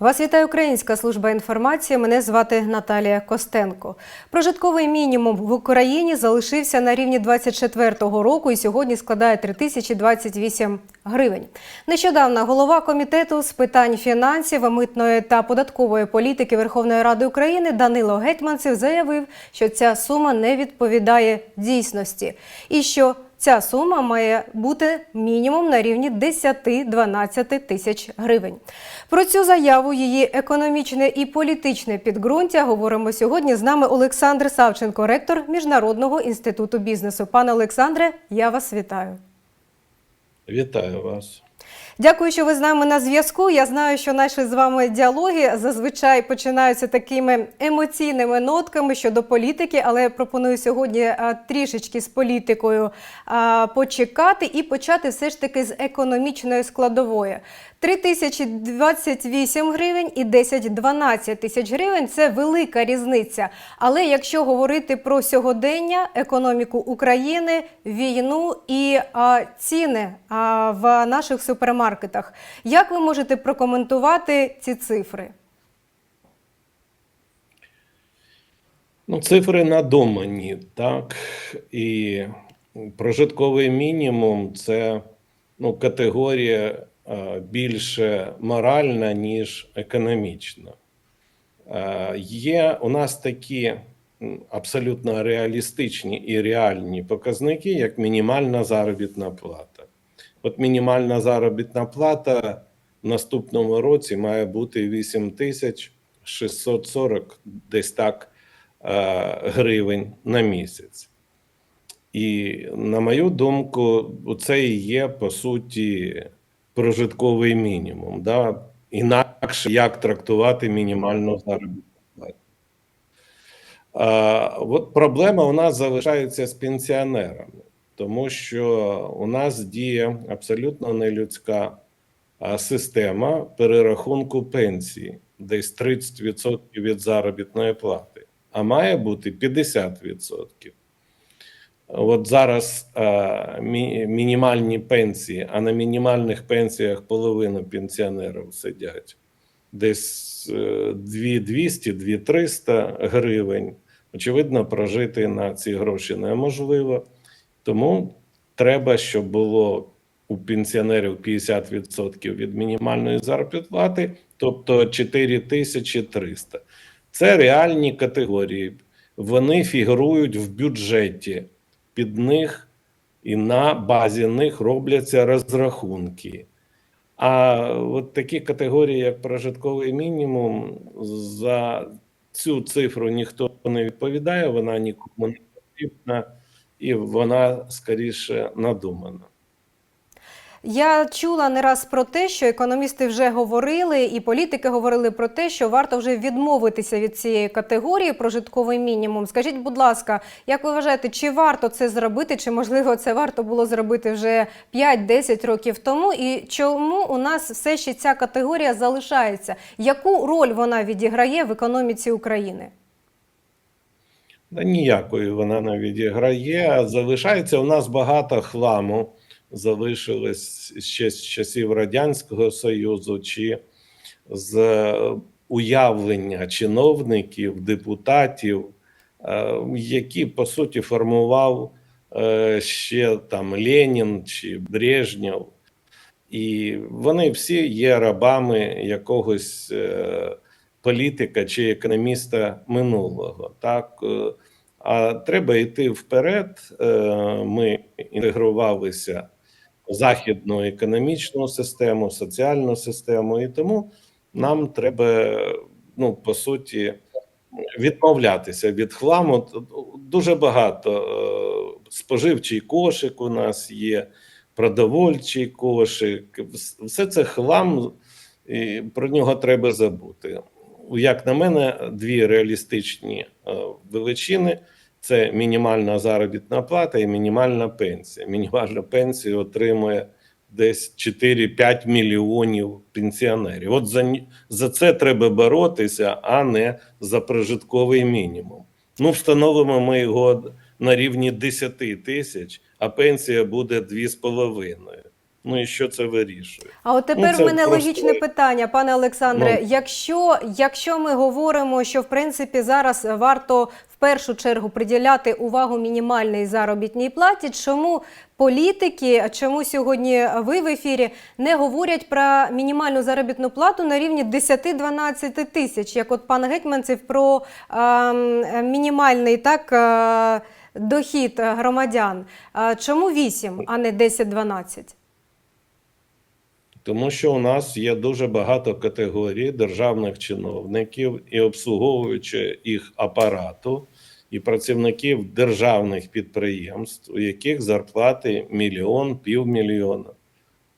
Вас вітає Українська служба інформації. Мене звати Наталія Костенко. Прожитковий мінімум в Україні залишився на рівні 24-го року і сьогодні складає 3028 гривень. Нещодавно голова комітету з питань фінансів, митної та податкової політики Верховної Ради України Данило Гетьманцев заявив, що ця сума не відповідає дійсності і що Ця сума має бути мінімум на рівні 10-12 тисяч гривень. Про цю заяву, її економічне і політичне підґрунтя говоримо сьогодні. З нами Олександр Савченко, ректор Міжнародного інституту бізнесу. Пане Олександре, я вас вітаю. Вітаю вас. Дякую, що ви з нами на зв'язку. Я знаю, що наші з вами діалоги зазвичай починаються такими емоційними нотками щодо політики, але я пропоную сьогодні трішечки з політикою почекати і почати все ж таки з економічної складової. 3028 гривень і 10-12 тисяч гривень це велика різниця. Але якщо говорити про сьогодення, економіку України, війну і а, ціни а, в наших супермаркетах, як ви можете прокоментувати ці цифри? Ну, цифри надумані, так. І прожитковий мінімум це ну, категорія більше моральна, ніж економічна. Е, Є у нас такі абсолютно реалістичні і реальні показники, як мінімальна заробітна плата. От мінімальна заробітна плата в наступному році має бути 8 тисяч 640 десь так е, гривень на місяць. І, на мою думку, це і є по суті прожитковий мінімум. Да? Інакше як трактувати мінімальну заробітну плату. Проблема у нас залишається з пенсіонерами, тому що у нас діє абсолютно нелюдська система перерахунку пенсії, десь 30% від заробітної плати, а має бути 50%. От зараз е, мі- мінімальні пенсії, а на мінімальних пенсіях половина пенсіонерів сидять десь е, 2200-2300 гривень. Очевидно, прожити на ці гроші неможливо. Тому треба, щоб було у пенсіонерів 50% від мінімальної заробітної плати, тобто 4300. Це реальні категорії. Вони фігурують в бюджеті. Під них і на базі них робляться розрахунки. А от такі категорії, як прожитковий мінімум, за цю цифру ніхто не відповідає, вона нікому не потрібна, і вона скоріше надумана. Я чула не раз про те, що економісти вже говорили, і політики говорили про те, що варто вже відмовитися від цієї категорії прожитковий мінімум. Скажіть, будь ласка, як ви вважаєте, чи варто це зробити, чи можливо це варто було зробити вже 5-10 років тому? І чому у нас все ще ця категорія залишається? Яку роль вона відіграє в економіці України? Ніякої вона не відіграє. Залишається у нас багато хламу, залишилось ще з часів Радянського Союзу чи з е, уявлення чиновників, депутатів, е, які по суті формував е, ще там Ленін чи Брежнєв. І вони всі є рабами якогось політика чи економіста минулого. Так? А треба йти вперед. Ми інтегрувалися західну економічну систему, соціальну систему, і тому нам треба, ну, по суті, відмовлятися від хламу. Дуже багато е, споживчий кошик у нас є, продовольчий кошик. Все це хлам, і про нього треба забути. Як на мене, дві реалістичні е, величини це мінімальна заробітна плата і мінімальна пенсія. Мінімальну пенсію отримує десь 4-5 мільйонів пенсіонерів. От за, за це треба боротися, а не за прожитковий мінімум. Ну, встановимо ми його на рівні 10 тисяч, а пенсія буде 2,5. Ну і що це вирішує? А от тепер Ну, в мене просто- логічне питання, пане Олександре. Ну. Якщо, якщо ми говоримо, що в принципі зараз варто в першу чергу приділяти увагу мінімальній заробітній платі, чому політики, чому сьогодні ви в ефірі не говорять про мінімальну заробітну плату на рівні 10-12 тисяч, як от пан Гетьманцев про ем, мінімальний так. е, Дохід громадян. Чому 8, а не 10-12? Тому що у нас є дуже багато категорій державних чиновників і обслуговуючи їх апарату, і працівників державних підприємств, у яких зарплати мільйон, півмільйона.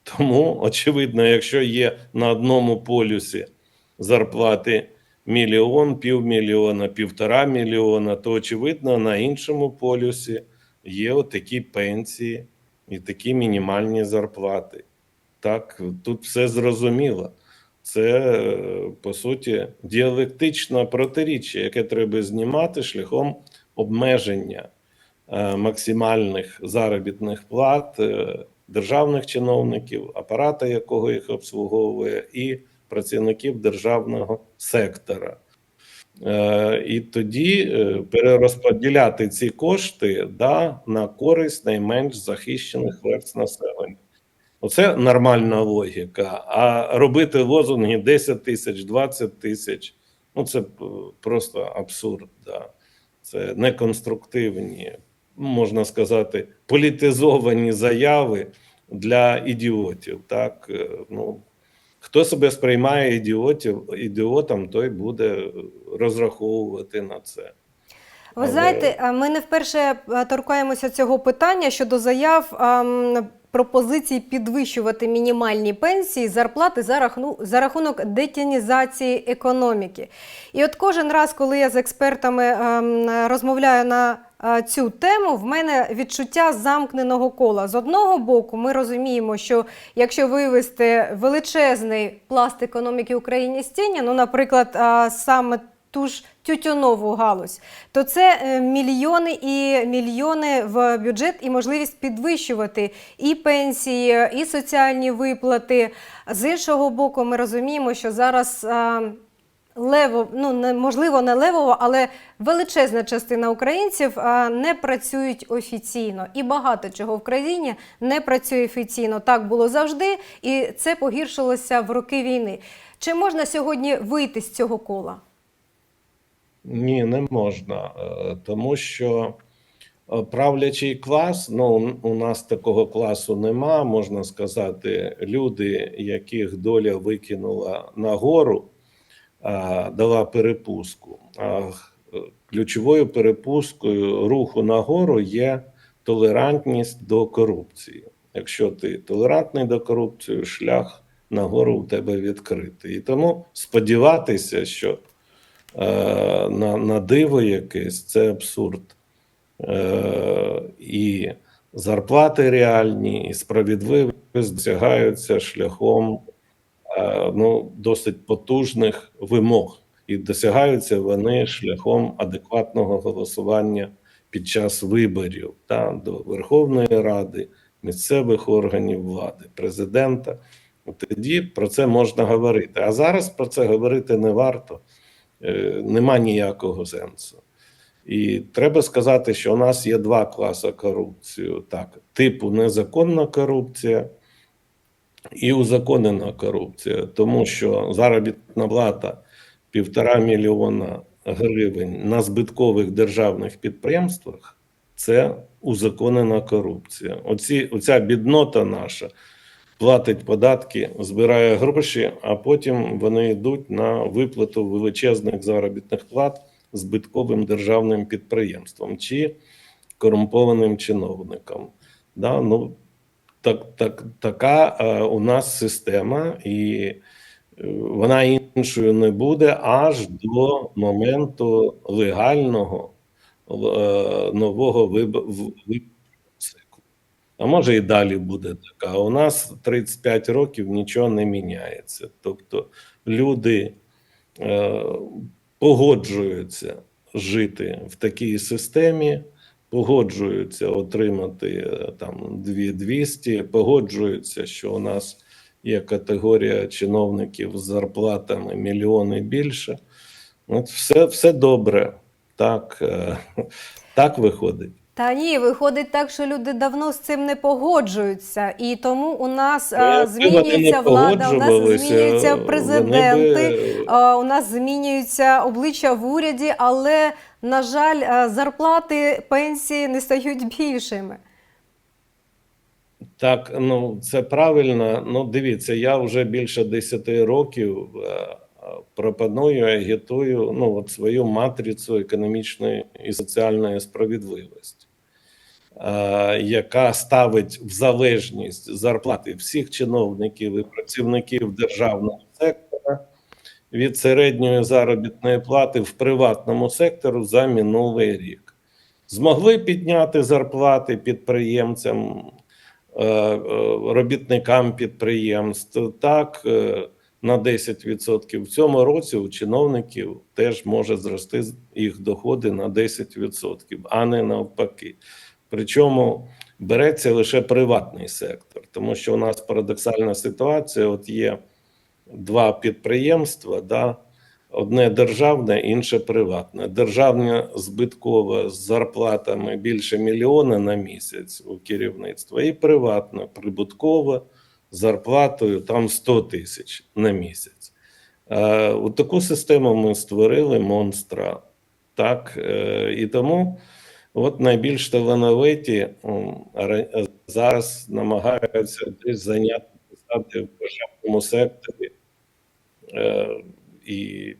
Тому, очевидно, якщо є на одному полюсі зарплати мільйон, півмільйона, півтора мільйона, то очевидно на іншому полюсі є отакі пенсії і такі мінімальні зарплати. Так, тут все зрозуміло. Це по суті діалектичне протиріччя, яке треба знімати шляхом обмеження е, максимальних заробітних плат е, державних чиновників, апарата, якого їх обслуговує, і працівників державного сектора. Е, І тоді перерозподіляти ці кошти да, на користь найменш захищених верств населення. Оце нормальна логіка. А робити лозунги 10 тисяч, 20 тисяч ну це просто абсурд. Да. Це неконструктивні, можна сказати, політизовані заяви для ідіотів. Так, Е, ну, хто себе сприймає ідіотів, ідіотом, той буде розраховувати на це. Ви знаєте, ми не вперше торкаємося цього питання щодо заяв пропозицій підвищувати мінімальні пенсії, зарплати за, рахну, за рахунок детінізації економіки. І от кожен раз, коли я з експертами ем, розмовляю на е, цю тему, в мене відчуття замкненого кола. З одного боку, ми розуміємо, що якщо вивести величезний пласт економіки України з тіні, ну, наприклад, е, саме ту ж тютюнову галузь, то це е, мільйони і мільйони в бюджет і можливість підвищувати і пенсії, і соціальні виплати. З іншого боку, ми розуміємо, що зараз. е, Лево, ну можливо, не левово, але величезна частина українців не працюють офіційно, і багато чого в країні не працює офіційно. Так було завжди, і це погіршилося в роки війни. Чи можна сьогодні вийти з цього кола? Ні, не можна, е, тому що е, правлячий клас, ну у нас такого класу нема, можна сказати, люди, яких доля викинула нагору, дала перепустку. А е, ключовою перепусткою руху нагору є толерантність до корупції. Якщо ти толерантний до корупції, шлях нагору у тебе відкритий. І тому сподіватися, що е, на, на диво якесь це абсурд. Е, і зарплати реальні, і справедливість досягаються шляхом е, ну, досить потужних вимог, і досягаються вони шляхом адекватного голосування під час виборів та, до Верховної Ради, місцевих органів влади, президента. Тоді про це можна говорити. А зараз про це говорити не варто, Е, нема ніякого сенсу. І треба сказати, що у нас є два класи корупції: так, типу незаконна корупція і узаконена корупція, тому що заробітна плата півтора мільйона гривень на збиткових державних підприємствах це узаконена корупція. Оці, оця біднота наша платить податки, збирає гроші, а потім вони йдуть на виплату величезних заробітних плат збитковим державним підприємством чи корумпованим чиновникам. Да, ну, так, так, така е, у нас система, і е, вона іншою не буде аж до моменту легального е, нового вибору. А може і далі буде така. У нас 35 років нічого не міняється. Тобто люди е, погоджуються жити в такій системі, погоджуються отримати е, там 2200, погоджуються, що у нас є категорія чиновників з зарплатами мільйони більше. От все, все добре. Так, е, так виходить. Та ні, виходить так, що люди давно з цим не погоджуються, і тому у нас Ну, а, змінюється влада, у нас змінюються президенти, би- а, у нас змінюються обличчя в уряді, але на жаль, зарплати, пенсії не стають більшими. Так, ну це правильно. Ну, дивіться, я вже більше 10 років е, е, пропоную, агітую ну, от свою матрицю економічної і соціальної справедливості, е, яка ставить в залежність зарплати всіх чиновників і працівників державного сектора від середньої заробітної плати в приватному сектору за минулий рік. Змогли підняти зарплати підприємцям е, е, робітникам підприємств. Так, е, на 10%. В цьому році у чиновників теж може зрости їх доходи на 10%, а не навпаки. Причому береться лише приватний сектор, тому що у нас парадоксальна ситуація: от є два підприємства, да, одне державне, інше приватне. Державне збиткове з зарплатами більше мільйона на місяць у керівництва, і приватне прибуткове зарплатою там 100 тисяч на місяць. Е, от таку систему ми створили монстра. Так, е, і тому от найбільш талановиті зараз намагаються десь зайняти посади в державному секторі. Е, і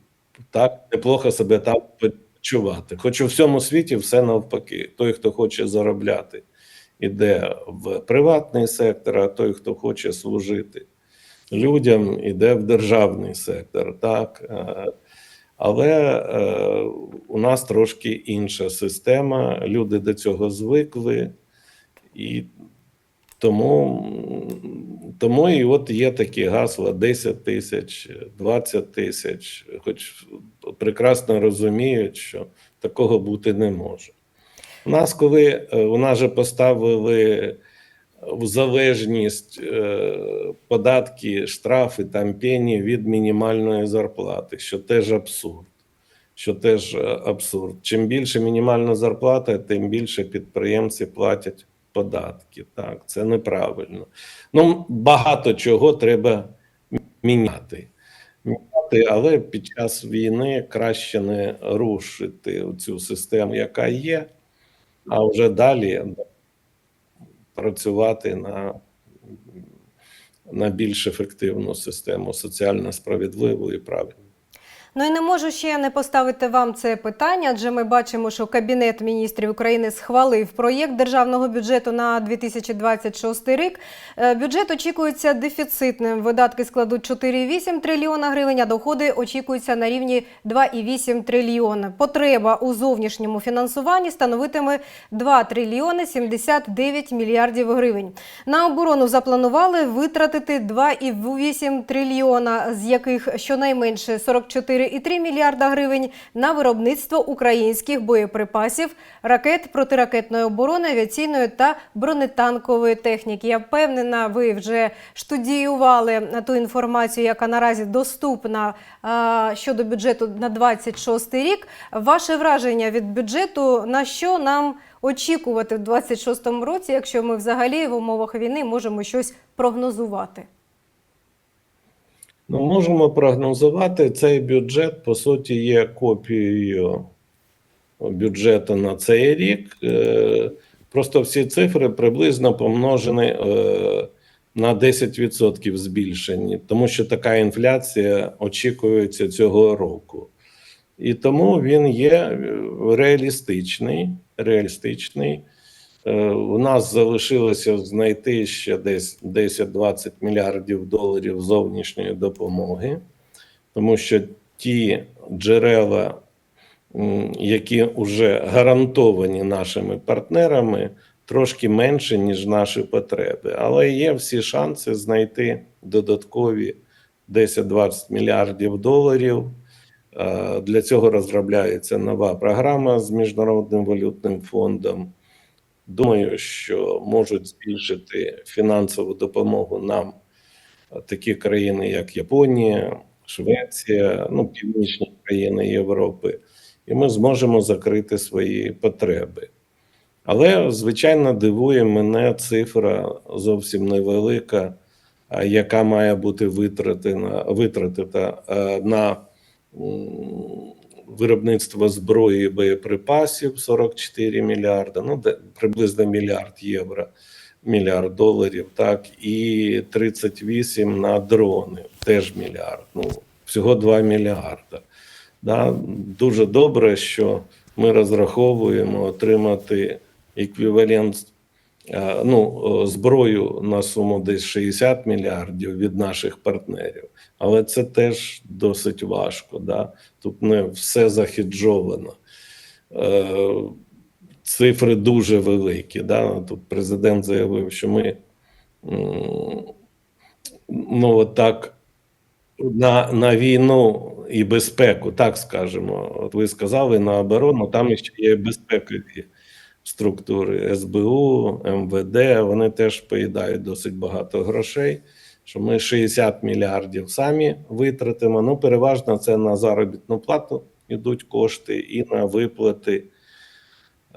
так неплохо себе там почувати. Хоч у всьому світі все навпаки. Той, хто хоче заробляти, іде в приватний сектор, а той, хто хоче служити людям, іде в державний сектор. Так? Е, Але е, у нас трошки інша система. Люди до цього звикли, і тому, тому і от є такі гасла 10 тисяч, 20 тисяч, хоч прекрасно розуміють, що такого бути не може. У нас, коли е, у нас же поставили залежність е, податки, штрафи там пені від мінімальної зарплати, що теж абсурд. Що теж е, абсурд. Чим більше мінімальна зарплата, тим більше підприємці платять податки. Так, це неправильно. Ну, багато чого треба міняти. Міняти, але під час війни краще не рушити цю систему, яка є, а вже далі працювати на, на більш ефективну систему, соціально справедливу і правильну. Ну і не можу ще не поставити вам це питання, адже ми бачимо, що Кабінет міністрів України схвалив проєкт державного бюджету на 2026 рік. Е, Бюджет очікується дефіцитним. Видатки складуть 4,8 трильйона гривень, а доходи очікуються на рівні 2,8 трильйона. Потреба у зовнішньому фінансуванні становитиме 2 трильйони 79 мільярдів гривень. На оборону запланували витратити 2,8 трильйона, з яких щонайменше 44,3 мільярда гривень на виробництво українських боєприпасів, ракет протиракетної оборони, авіаційної та бронетанкової техніки. Я впевнена, ви вже штудіювали ту інформацію, яка наразі доступна щодо бюджету на 26 рік. Ваше враження від бюджету на що нам очікувати в 26 році, якщо ми взагалі в умовах війни можемо щось прогнозувати? Ну, можемо прогнозувати, цей бюджет, по суті, є копією бюджету на цей рік. Е, Просто всі цифри приблизно помножені е, на 10% збільшені, тому що така інфляція очікується цього року. І тому він є е, реалістичний. реалістичний. Е, У нас залишилося знайти ще десь 10-20 мільярдів доларів зовнішньої допомоги, тому що ті джерела, які вже гарантовані нашими партнерами, трошки менше, ніж наші потреби. Але є всі шанси знайти додаткові 10-20 мільярдів доларів. Е, Для цього розробляється нова програма з Міжнародним валютним фондом. Думаю, що можуть збільшити фінансову допомогу нам е, такі країни, як Японія, Швеція, ну, північні країни Європи, і ми зможемо закрити свої потреби. Але, звичайно, дивує мене цифра зовсім невелика, яка має бути витратена, витратена е, на м, виробництво зброї і боєприпасів 44 мільярди, ну де приблизно мільярд євро, мільярд доларів, так, і 38 на дрони, теж мільярд. Ну, всього 2 мільярда. Да? Дуже добре, що ми розраховуємо отримати еквівалент ну, зброю на суму десь 60 мільярдів від наших партнерів. Але це теж досить важко. Да? Тут не все захеджовано. Е, Цифри дуже великі. Да? Тут президент заявив, що ми ну, так на, на війну і безпеку, так скажемо. От ви сказали на оборону, там ще є безпекові структури СБУ, МВД. Вони теж поїдають досить багато грошей. Що ми 60 мільярдів самі витратимо. Ну, переважно це на заробітну плату йдуть кошти і на виплати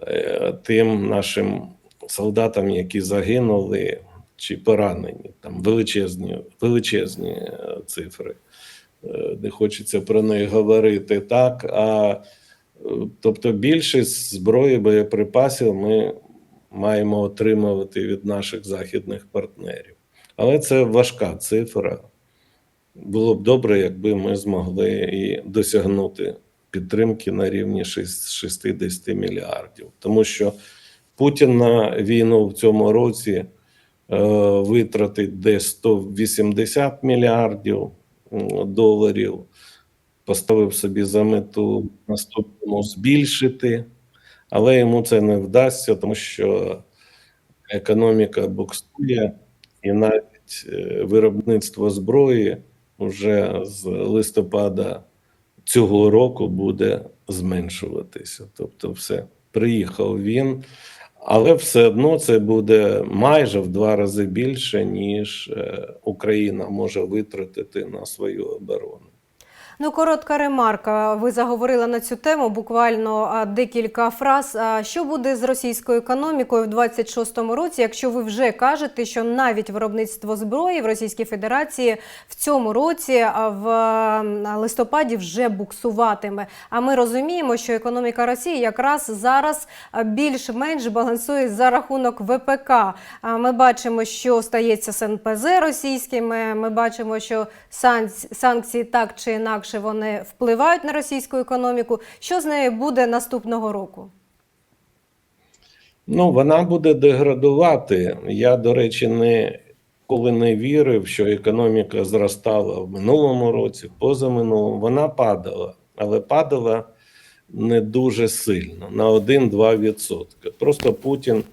е, тим нашим солдатам, які загинули чи поранені. Там величезні, величезні е, цифри. Е, Не хочеться про них говорити так. А тобто більшість зброї, боєприпасів ми маємо отримувати від наших західних партнерів. Але це важка цифра. Було б добре, якби ми змогли і досягнути підтримки на рівні шість- 60 мільярдів. Тому що Путін на війну в цьому році е, витратить десь 180 мільярдів доларів, поставив собі за мету наступному збільшити, але йому це не вдасться, тому що економіка буксує, і навіть е, виробництво зброї вже з листопада цього року буде зменшуватися. Тобто, все приїхав він, але все одно це буде майже в два рази більше, ніж е, Україна може витратити на свою оборону. Ну, коротка ремарка. Ви заговорили на цю тему. Буквально декілька фраз. Що буде з російською економікою в 26-му році, якщо ви вже кажете, що навіть виробництво зброї в Російській Федерації в цьому році в листопаді вже буксуватиме? А ми розуміємо, що економіка Росії якраз зараз більш-менш балансує за рахунок ВПК. Ми бачимо, що стається з НПЗ російськими. Ми бачимо, що санкці- санкції так чи інакше вони впливають на російську економіку. Що з нею буде наступного року? Ну, вона буде деградувати. Я, до речі, не коли не вірив, що економіка зростала в минулому році, позаминулому, вона падала, але падала не дуже сильно на 1-2%. Просто Путін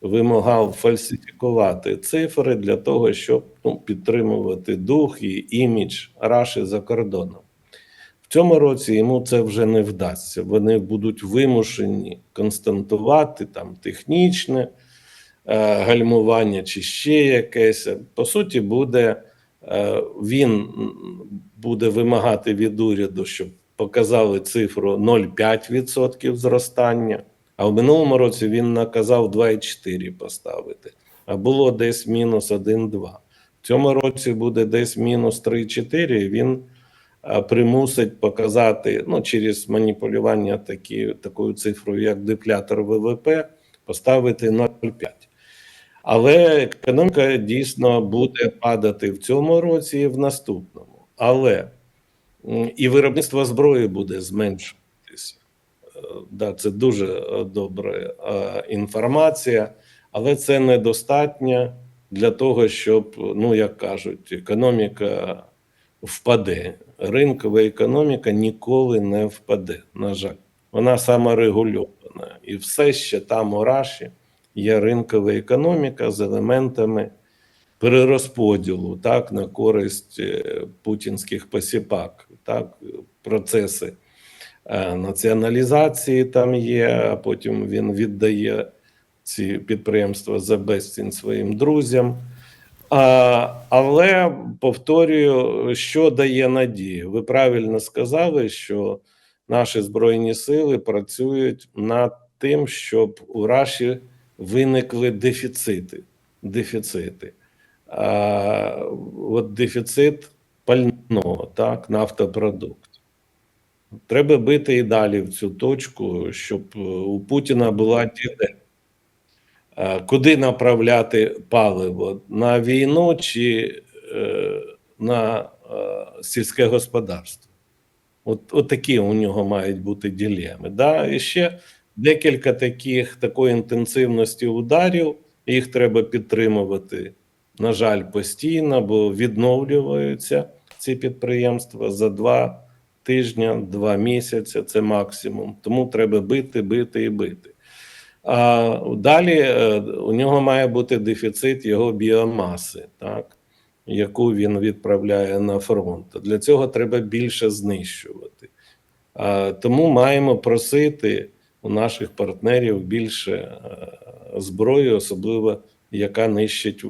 вимагав фальсифікувати цифри для того, щоб ну, підтримувати дух і імідж Раші за кордоном. Цьому році йому це вже не вдасться. Вони будуть вимушені константувати там технічне е, гальмування чи ще якесь. По суті, буде е, він буде вимагати від уряду, щоб показали цифру 0,5% зростання. А в минулому році він наказав 2,4 поставити, а було десь мінус 1,2. В цьому році буде десь мінус 3,4, і він примусить показати ну, через маніпулювання такі, такою цифрою, як деплятор ВВП, поставити 0,5. Але економіка дійсно буде падати в цьому році і в наступному. Але і виробництво зброї буде зменшуватися. Е, Да, це дуже е, добра е, інформація, але це недостатньо для того, щоб, ну як кажуть, економіка впаде. Ринкова економіка ніколи не впаде. На жаль, вона саморегульована, і все ще там у Раші є ринкова економіка з елементами перерозподілу так на користь е, путінських посіпак, так процеси е, націоналізації там є. А потім він віддає ці підприємства за безцінь своїм друзям. А, але повторюю, що дає надію. Ви правильно сказали, що наші збройні сили працюють над тим, щоб у Раші виникли дефіцити. дефіцити. А, от дефіцит пального, так, нафтопродуктів. Треба бити і далі в цю точку, щоб у Путіна була діде. Е, Куди направляти паливо? На війну чи е, на е, сільське господарство? От, от такі у нього мають бути ділеми. Да? І ще декілька таких такої інтенсивності ударів. Їх треба підтримувати, на жаль, постійно, бо відновлюються ці підприємства за два тижні, два місяці це максимум. Тому треба бити, бити і бити. А далі е, у нього має бути дефіцит його біомаси, так, яку він відправляє на фронт. Для цього треба більше знищувати. А, Тому маємо просити у наших партнерів більше е, зброї, особливо яка нищить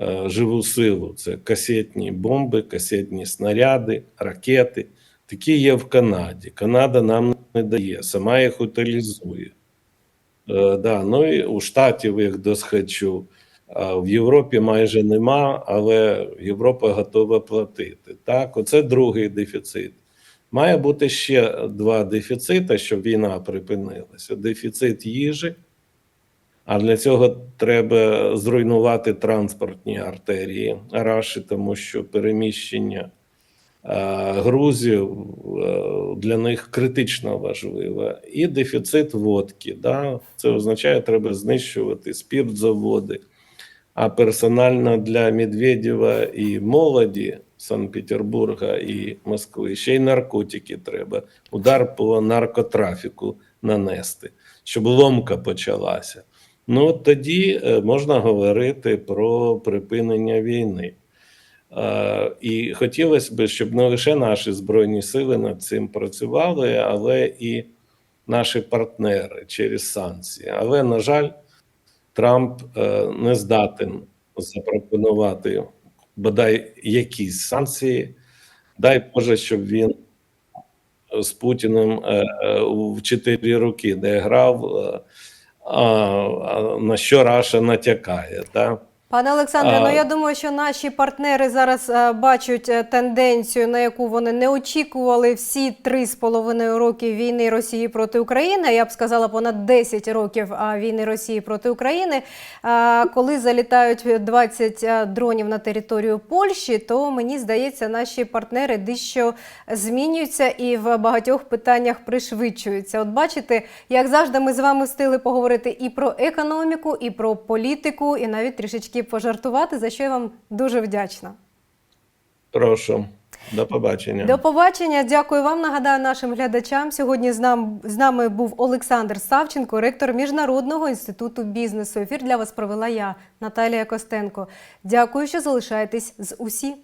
е, живу силу. Це касетні бомби, касетні снаряди, ракети. Такі є в Канаді. Канада нам не дає, сама їх утилізує. Е, да, ну і у Штатів їх досхочу. В Європі майже нема, але Європа готова платити. Так, оце другий дефіцит. Має бути ще два дефіцити, щоб війна припинилася: дефіцит їжі. А для цього треба зруйнувати транспортні артерії Раші, тому що переміщення е, грузів е, для них критично важливо. І дефіцит водки. Да? Це означає, треба знищувати спіртзаводи. А персонально для Медведєва і молоді Санкт-Петербурга і Москви ще й наркотики треба. Удар по наркотрафіку нанести, щоб ломка почалася. Ну тоді е, можна говорити про припинення війни. Е, І хотілося б, щоб не лише наші збройні сили над цим працювали, але і наші партнери через санкції. Але, на жаль, Трамп е, не здатен запропонувати бодай якісь санкції. Дай Боже, щоб він з Путіним е, в чотири роки не грав, на що Раша натякає. Да? Пане Олександре, ну я думаю, що наші партнери зараз е, бачать е, тенденцію, на яку вони не очікували всі три з половиною роки війни Росії проти України. Я б сказала, понад 10 років війни Росії проти України. А, Коли залітають 20 е, дронів на територію Польщі, то мені здається, наші партнери дещо змінюються і в багатьох питаннях пришвидшуються. От бачите, як завжди, ми з вами встигли поговорити і про економіку, і про політику, і навіть трішечки пожартувати, за що я вам дуже вдячна. Прошу, до побачення. До побачення. Дякую вам. Нагадаю нашим глядачам. Сьогодні з, нам, з нами був Олександр Савченко, ректор Міжнародного інституту бізнесу. Ефір для вас провела я, Наталія Костенко. Дякую, що залишаєтесь з усі.